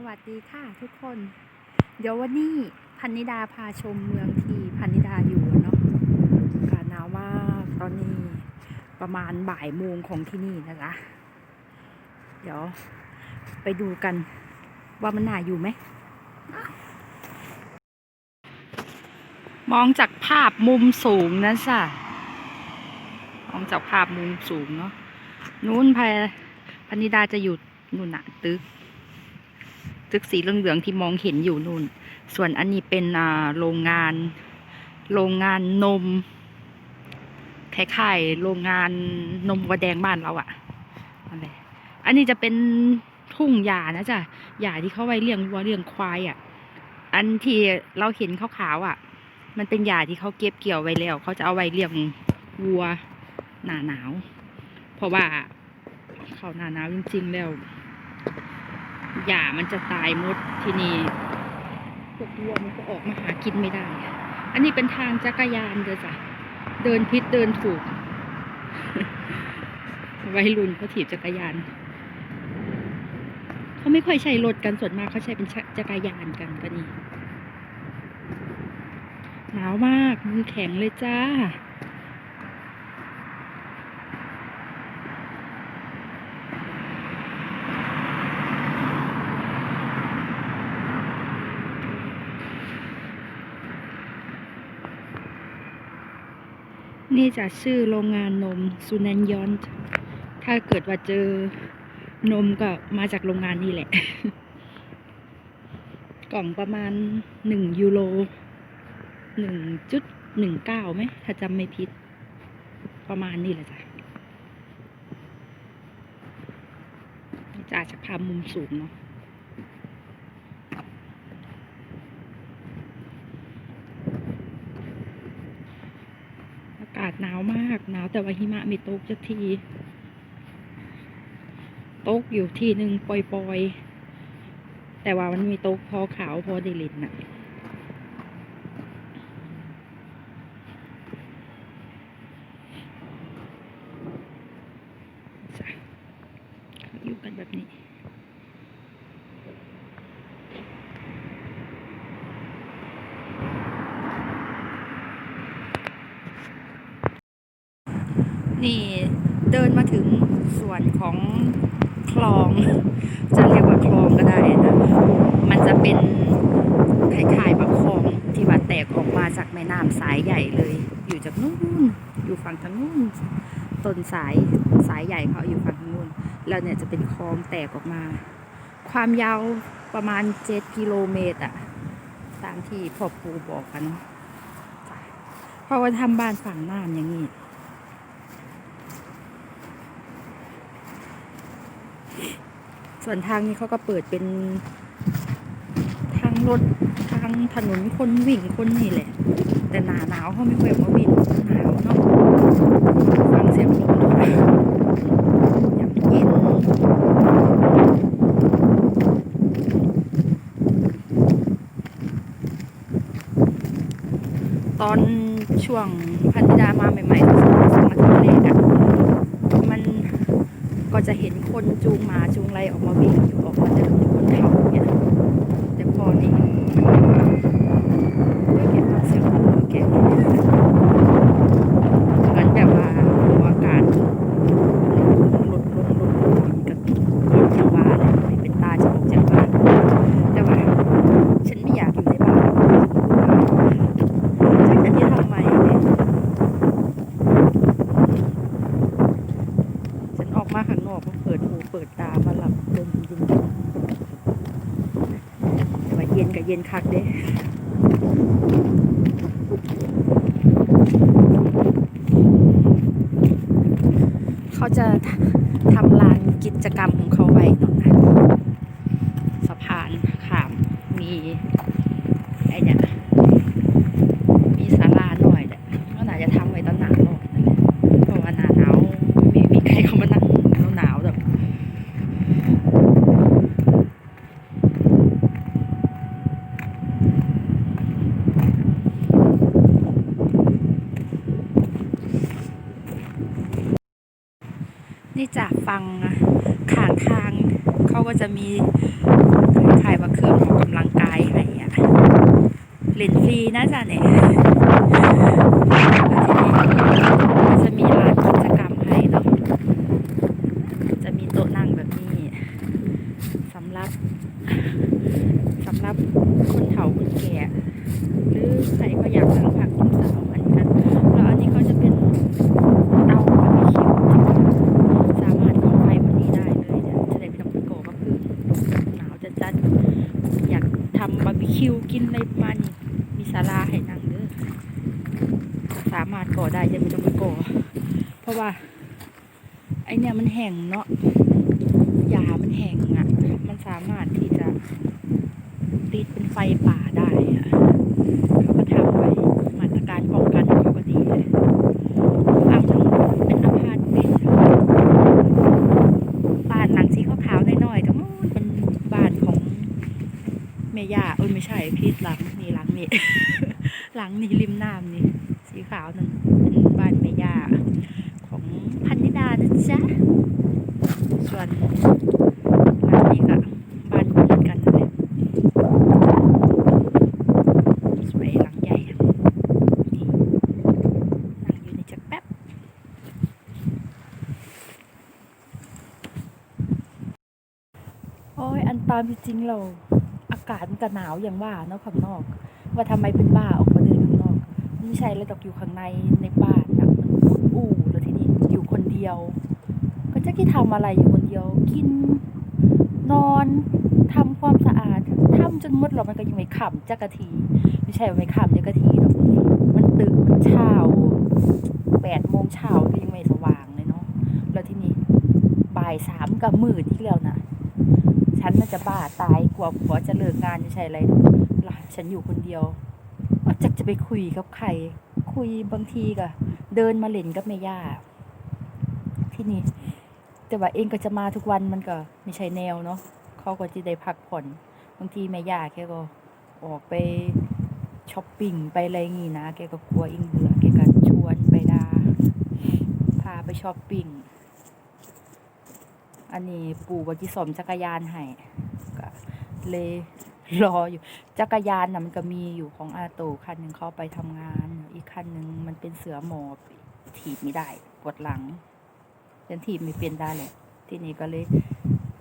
สวัสดีค่ะทุกคน เดี๋ยววันนี้พันนิดาพาชมเมืองที่พันนิดาอยู่เนาะอากาศหนาวมากตอนนี้ประมาณบ่ายโมงของที่นี่นะจ๊ะเดี๋ยวไปดูกันว่ามันหนาอยู่ไหม มองจากภาพมุมสูงนะจ๊ะมองจากภาพมุมสูงเนาะนู้นพพันนิดาจะอยู่นู่นน่ะตึก ตึกสีเหลืองๆที่มองเห็นอยู่นู่น ส่วนอันนี้เป็นโรงงาน โรงงานนมคล้ายๆโรงงานนมวัวแดงบ้านเราอะอะไรอันนี้จะเป็นทุ่งหญ้านะจ๊ะหญ้าที่เขาไว้เลี้ยงวัวเลี้ยงควายอะอันที่เราเห็นขาวๆอะมันเป็นหญ้าที่เขาเก็บเกี่ยวไว้แล้วเขาจะเอาไว้เลี้ยงวัวหนาหนาว เพราะว่าเขาหนาหนาวจริงๆแล้ว หญ้ามันจะตายหมดที่นี่พวกวัวมันก็ออกมาหากินไม่ได้ อันนี้เป็นทางจักรยานเด้อจ้ะ เดินพิษเดินถูกวัยรุ่นเขาถีบจักรยาน เขาไม่ค่อยใช้รถกันส่วนมากเขาใช้เป็นจักรยานกันก็นี่หนาวมากมือแข็งเลยจ้า นี่จะชื่อโรงงานนมซูนันยอน ถ้าเกิดว่าเจอนมก็มาจากโรงงานนี่แหละ กล่องประมาณหนึ่งยูโรหนึ่งจุดหนึ่งเก้าไหม ถ้าจำไม่ผิด ประมาณนี้แหละจ้ะนี่จะจามุมสูงเนาะ อากาศหนาวมาก หนาว แต่ว่าหิมะไม่ตกสักที ตกอยู่ที่หนึ่งปล่อยๆ แต่ว่ามันมีตกพอขาวพอด้เลินน่ะอยู่กันแบบนี้ นี่เดินมาถึงส่วนของคลอง จะเรียกว่าคลองก็ได้นะมันจะเป็นคล้ายๆแบบคลองที่ว่าแตกออกมาจากแม่น้ำสายใหญ่เลย อยู่จากนู่นอยู่ฝั่งทางนู่นต้นสายสายใหญ่เขาอยู่ฝั่งทางนู่นแล้วเนี่ยจะเป็นคลองแตกออกมา ความยาวประมาณเจ็ดกิโลเมตรอะตามที่พ่อปูบอกกันเนาะเพราะว่าทำบ้านฝั่งน้ำอย่างนี้ ส่วนทางนี้เขาก็เปิดเป็นทางรถทางถนนคนวิ่งคนนี่แหละ แต่หนาหนาวเขาไม่ค่อยมาวิ่งหนาวเนาะฟังเสียงลมด้วยอย่างเย็นตอนช่วงพันธิดามาใหม่ๆสองสองอาทิตย์แรกอะมัน ก็ จะเห็นคนจูงหมาจูงไรออกมาวิ่งอยู่ออกมาเดินบนเขาเนี่ยแต่พอนี่ไม่เก็บฟังเสียงของรถแกเหมือนแบบว่าอากาศลดลงลดลงอยู่กับอย่างว่าเลยไม่เป็นตาจะออกจากบ้านแต่ว่าฉันไม่อยากอยู่ในบ้านฉันจะที่ทำไมเนี่ย ฉันออกมาข้างนอกมาเปิดหูเปิดตามาหลับลมเย็นๆแต่ว่าเย็นกับเย็นคักเด้เขาจะทำลานกิจกรรมของเขาไว้เนาะนะสะพานขามมีไอ้เนี่ยมีศาลาหน่อยแหละก็น่าจะทำไว้ตอนหนาหน่อยนั่นแหละ เพราะว่าหนาหนาวไม่มีใครเข้ามานั่งหนาวหนาวๆแบบนี่ จะมีขายว่าเครื่องออกกำลังกายอะไรอย่างเงี้ยเล่นฟรีนะจ๊ะเนี่ยจะมีร้านกิจกรรมให้เนาะจะมีโต๊ะนั่งแบบนี้สำหรับสำหรับคนเฒ่าคนแก่ หรือใครก็อยากนั่งพักกินข้าวเหมือนกัน แล้วอันนี้ก็จะเป็นเตาบาร์บีคิวสามารถก่อไฟบนนี้ได้เลยเนี่ยจะได้ไม่ต้องไปก่อก็คือหนาวจะจัดอยากทำบาร์บี คิวกินอะไรประมาณนี้มีศาลาให้นั่งเด้อสามารถก่อได้ยังไม่ต้องไปก่อ เพราะว่าไอเนี่ยมันแห้งเนาะยามันแห้งอะ มันสามารถที่จะติดเป็นไฟป่าได้อะ เขาก็ทำไว้มาตรการป้องกันของเขาก็ดีเลยฝั่งทางนู้นเป็นอาพาร์ตเมนต์บ้านหลังสีขาวๆน้อยๆแต่ว่าเป็นบ้านของเมย่าเอ้ยไม่ใช่พีดหลังนี่หลังนี่ หลังนี่ริมน้ำนี่ สีขาวนั่นเป็นบ้านเมย่าของพันนิดานะจ๊ะส่วนหลังนี้ก็บ้านเหมือนกันนะแหละสวยหลังใหญ่นี่นั่งอยู่ในจักแป๊บโอ้ยอันตามจริงเราอากาศมันก็หนาวอย่างว่าเนาะข้างนอก ว่าทำไมเป็นบ้าออกมาเดินข้างนอกไม่ใช่แล้วดอกอยู่ข้างในในบ้านนะมันอุดอู้แล้วทีนี้อยู่คนเดียว ก็จะกี่ทำอะไรอยู่คนเดียว กินนอนทำความสะอาดทำจนมดหรอมันก็ยังไม่ขำจักกะที ไม่ใช่ว่าไม่ขำจักกะทีหรอกมันตึกมันเช้าแปดโมงเช้าก็ยังไม่สว่างเลยเนาะแล้วที่นี่บ่ายสามกับมืดอีกแล้วนะ ฉันน่าจะบ้าตายกว่าผัวจะเลิกงานไม่ใช่อะไรหล่ะฉันอยู่คนเดียวว่าจะจะไปคุยกับใคร คุยบางทีก็เดินมาเล่นกับแม่ย่าที่นี่ แต่ว่าเองก็จะมาทุกวันมันก็ไม่ใช่แนวเนาะเขาก็จะได้พักผ่อน บางทีแม่ย่าแกก็ออกไปช้อปปิ้งไปอะไรงี้นะ แกก็กลัวเองเบื่อแกก็ชวนไปดาพาไปช้อปปิ้ง อันนี้ปู่ว่าจิสมจักรยานให้ก็เลยรออยู่ จักรยานน่ะมันก็มีอยู่ของอาโตคันหนึ่งเขาไปทำงาน อีกคันหนึ่งมันเป็นเสือหมอบถีบไม่ได้ปวดหลังฉันถีบไม่เป็นได้เลยทีนี้ก็เลย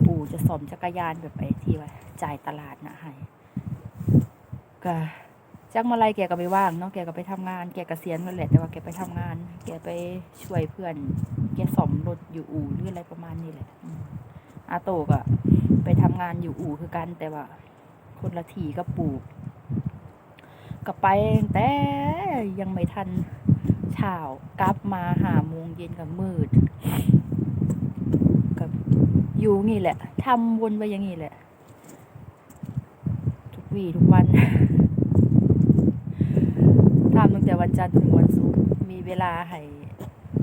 ปู่จะสมจักรยานแบบไอ้ที่ว่าจ่ายตลาดนะให้ก็จักมาไรแกก็ไม่ว่างเนาะแกก็ไปทำงาน แกเกษียณแล้วแหละแต่ว่าแกไปทำงาน แกไปช่วยเพื่อน แกสมรถอยู่อู่หรืออะไรประมาณนี้แหละ อาโตก็ไปทำงานอยู่อู่คือกันแต่ว่า คนละทีก็ปู่ก็ไปแต่ยังไม่ทันเช้ากลับมาหาโมงเย็นกับมืดกับอยู่งี้แหละทำวนไปอย่างงี้แหละ ทุกวีทุกวันทำตั้งแต่วันจันทร์ถึงวันศุกร์มีเวลาให้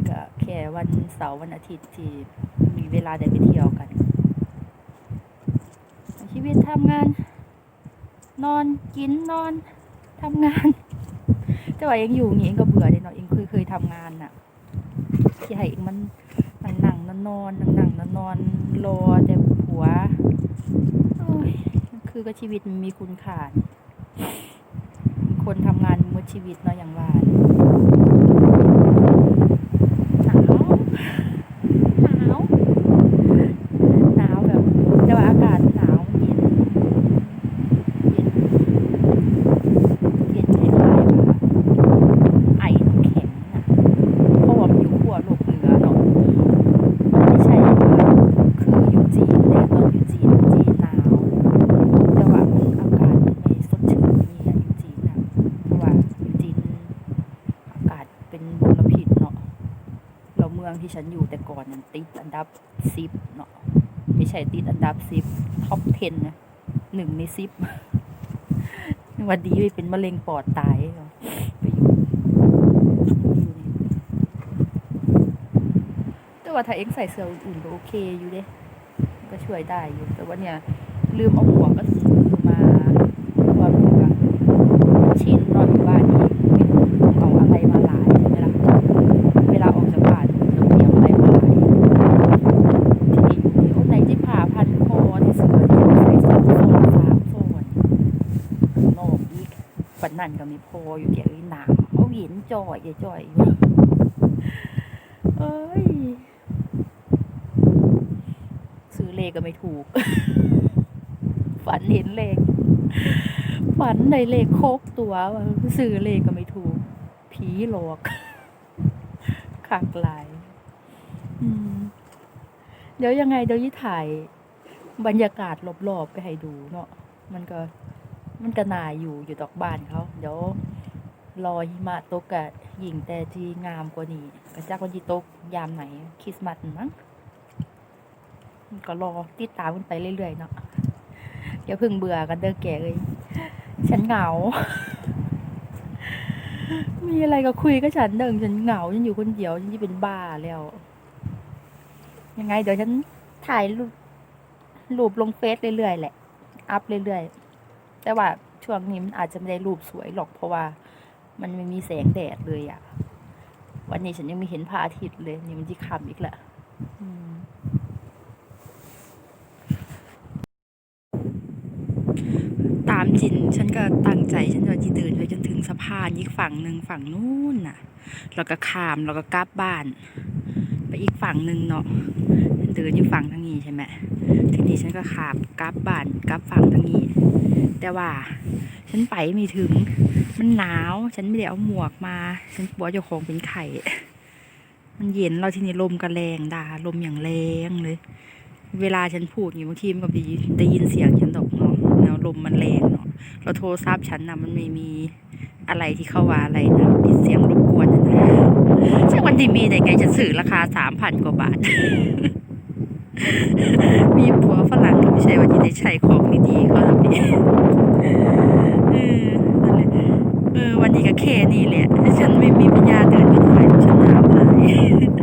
ก็แค่วันเสาร์วันอาทิตย์ที่มีเวลาได้ไปเที่ยวกัน ชีวิตทำงาน นอนกินนอนทำงานแต่ว่าเองอยู่อย่างงี้เองก็เบื่อเลยเนาะเองเคยเคยทำงานน่ะที่ให้เองมันนั่งนั่งนอนนอนนั่งนั่งนอนนอนรอแต่ผัวคือก็ชีวิตมันมีคุณค่านี่คนทำงานมดชีวิตเนาะอย่างว่าหนาวหนาวหนาวแบบแต่ว่าอากาศหนาวเย็นเย็นเย็นคล้ายๆแบบไอน้ำแข็งน่ะเพราะว่ามันอยู่ขั้วโลกเหนือเนาะ มันไม่ใช่ว่าคืออยู่จีนเนี่ยตอนอยู่จีนจีนหนาว แต่ว่ามันอากาศมันไม่สดชื่นนี่อะอยู่จีนนะเพราะว่าอยู่จีนอากาศเป็นมลพิษเนาะเราเมื องที่ฉันอยู่แต่ก่อนนั้นติดอันดับสิบเนาะไม่ใช่ติดอันดับสิบท็อปเทนะหนึ่งในสิบวันดีไปเป็นมะเร็งปอดตายไปอยู่แต่ว่าถ้าเอ็งใส่เสื้ออุ่นๆก็โอเคอยู่เด้ก็ช่วยได้อยู่ แต่ว่าเนี่ย ลืมเอาหมวกก็ถือมาเพราะว่าหมวกอะชินนอนอยู่บ้านนี้ต้องเอาอะไรมาหลายใช่ไหมล่ะ เวลาออกจากบ้านต้องเตรียมอะไรมาหลายทีนี้อยู่นี่โอ้ไหนจะผ่าพันคอที่เสือที่ใส่เสื้อส้ม นั่นก็ไม่พออยู่แกเอ้ยหนาวเอาเห็นจ่อ ยอย่าจ่อยอยู่เอ้ยซื้อเลขก็ไม่ถูก ฝันเห็นเลข ฝันในเลขโคกตัวว่าซื้อเลขก็ไม่ถูก ผีหลอกขากลายเดี๋ยวยังไงเดี๋ยวยี่ถ่ายบรรยากาศรอบๆไปให้ดูเนาะมันก็ มันก็น่าอยู่อยู่ดอกบานเขา เดี๋ยวรอหิมะตกกะหญิงแต่ที่งามกว่านี้กระจากวันที่ตกยามไหนคริสต์มาสมั้งก็รอติดตามกันไปเรื่อยๆเนาะอย่าเพิ่งเบื่อกันเด้อแกเลย ฉันเหงา มีอะไรก็คุยกับฉันเดิงฉันเหงาฉันอยู่คนเดียวฉันจะเป็นบ้าแล้ว ยังไงเดี๋ยวฉันถ่ายรูปรูปลงเฟซเรื่อยๆแหละ อัพเรื่อยๆ แต่ว่าช่วงนี้มันอาจจะไม่ได้รูปสวยหรอกเพราะว่า มันไม่มีแสงแดดเลยอะวันนี้ฉันยังไม่เห็นพระอาทิตย์เลย นี่มันที่ค่ำอีกและตามจิน ฉันก็ตั้งใจ ฉันว่าจะเดินไปจนถึงสะพานอีกฝั่งหนึ่งฝั่งนู้นน่ะ แล้วก็ข้ามแล้วก็กลับบ้าน ไปอีกฝั่งหนึ่งเนาะ เดินอยู่ฝั่งทางนี้ใช่ไหมทีนี้ฉันก็ขับกลับบ้านกลับฝั่งทางนี้ แต่ว่า ฉันไปไม่ถึง มันหนาว ฉันไม่ได้เอาหมวกมา ฉันกลัวเจ้าของเป็นไข่มันเย็นเราทีนี้ลมก็แรงด่าลมอย่างแรงเลย เวลาฉันพูดอยู่บางทีมันก็ได้ยินได้ยินเสียงฉันดอกเนาะแนวลมมันแรงเนาะเราโทรศัพท์ฉันนะมันไม่มีอะไรที่เข้าว่าอะไรนะปิดเสียงรบกวนนะนะใช่วันที่มีได้ไงฉันซื้อราคาสามพันกว่าบาท มีผัวฝรั่งก็ไม่ใช่ว่าจะได้ใช้ของดีๆเขาหรอนี่เออนั่นเออวันนี้ก็เคนี่แหละฉันไม่มีปัญญาเดินไปไหนฉันหนาวหลย